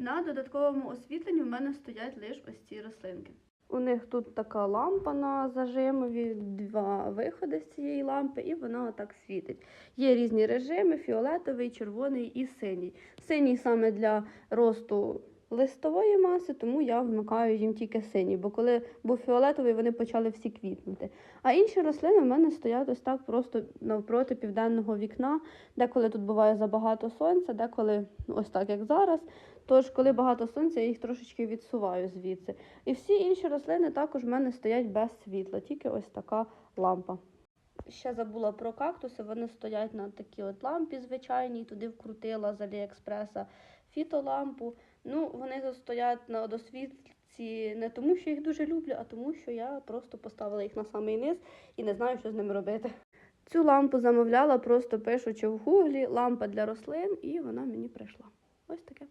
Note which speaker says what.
Speaker 1: На додатковому освітленні в мене стоять лише ось ці рослинки. У них тут така лампа на зажимові, два виходи з цієї лампи, і вона отак світить. Є різні режими: фіолетовий, червоний і синій. Синій саме для росту листової маси, тому я вмикаю їм тільки синій, бо коли був фіолетовий, вони почали всі квітнути. А інші рослини в мене стоять ось так просто навпроти південного вікна, деколи тут буває забагато сонця, деколи ось так, як зараз. Тож, коли багато сонця, я їх трошечки відсуваю звідси. І всі інші рослини також в мене стоять без світла, тільки ось така лампа. Ще забула про кактуси, вони стоять на такій от лампі звичайній, туди вкрутила з Аліекспреса фітолампу. Ну, вони стоять на досвідці не тому, що їх дуже люблю, а тому, що я просто поставила їх на самий низ і не знаю, що з ними робити. Цю лампу замовляла, просто пишучи в гуглі лампа для рослин, і вона мені прийшла. Ось таке.